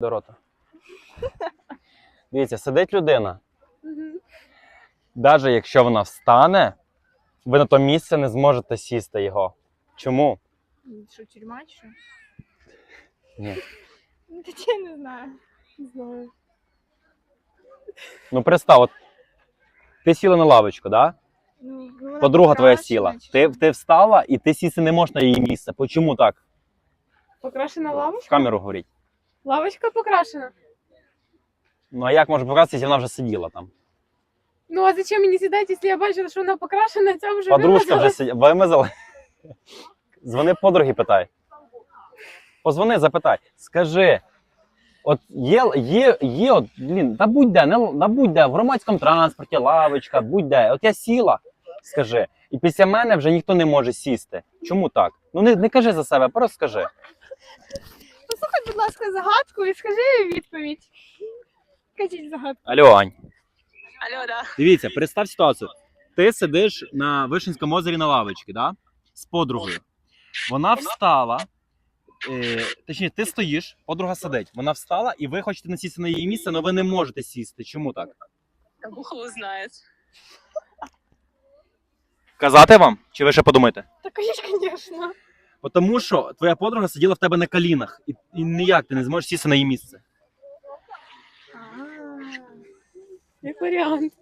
до рота. Дивіться, сидить людина. Навіть якщо вона встане, ви на то місце не зможете сісти його. Чому? Що, тюрма чи що? Ні. Ну, Та я не знаю. Не знаю. Ну, представ, от ти сіла на лавочку, да? Ну, вона Подруга твоя сіла. чи Ти, що? ти встала і ти сісти не можеш на її місце. Почому так? Покрашена В камеру говоріть. Лавочка покрашена. Ну а як може показатися, якщо вона вже сиділа там? Ну а зачем мені сідати, якщо я бачила, що вона покрашена, ця вже Подружка вже сиділа. Вимазала. Дзвони подруги, питай. Позвони, запитай. Скажи. От є, є, є от, блін, та будь-де, не, на будь-де, в громадському транспорті, лавочка, будь-де. От я сіла, скажи, і після мене вже ніхто не може сісти. Чому так? Ну не, не кажи за себе, просто скажи. Будь ласка, загадку і скажи відповідь. Кажіть загадку. Алло, Ань. Алло, да. Дивіться, представ ситуацію. Ти сидиш на Вишенському озері на лавочці, да? з подругою. Вона встала. Е, точніше, ти стоїш, подруга сидить. Вона встала, і ви хочете насісти на її місце, але ви не можете сісти. Чому так? Бог его знает. Казати вам? Чи ви ще подумаєте? Та кажіть, звісно. Тому що твоя подруга сиділа в тебе на колінах, і, і ніяк ти не зможеш сісти на її місце. Як варіант.